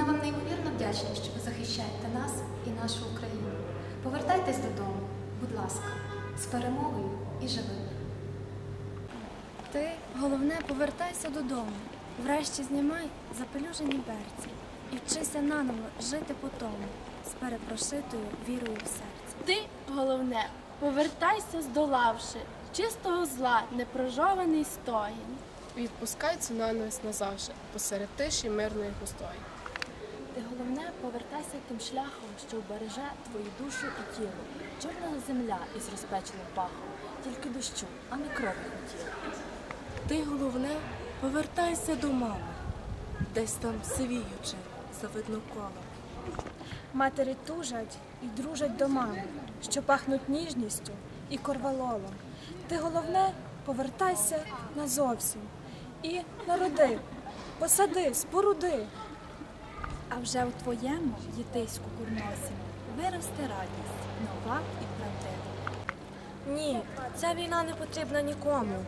Ми вам неймовірно вдячні, що ви захищаєте нас і нашу Україну. Повертайтесь додому, будь ласка, з перемогою і живими. Ти, головне, повертайся додому. Врешті знімай запелюжені берці і вчися наново жити по тому з перепрошитою вірою в серці. Ти, головне, повертайся, здолавши чистого зла, непрожований стогін. Відпускай цю ненависть назавжди посеред тиші мирної густої. Ти головне повертайся тим шляхом, що вбереже твою душу і тіло. Чорна земля із розпеченим пахом, тільки дощу, а не крові хотіла. Ти, головне, повертайся до мами, десь там сивіючи, завидно коло. Матері тужать і дружать до мами, що пахнуть ніжністю і корвалолом. Ти головне повертайся назовсім і народи, посади, споруди. А вже у твоєму дітиську курносі виросте радість, нова і правдива. Ні, ця війна не потрібна нікому.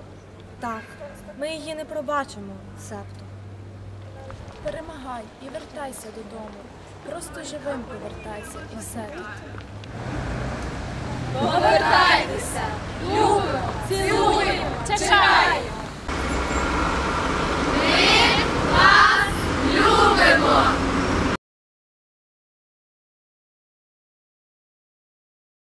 Так, ми її не пробачимо, септо. Перемагай і вертайся додому. Просто живим повертайся і все тут.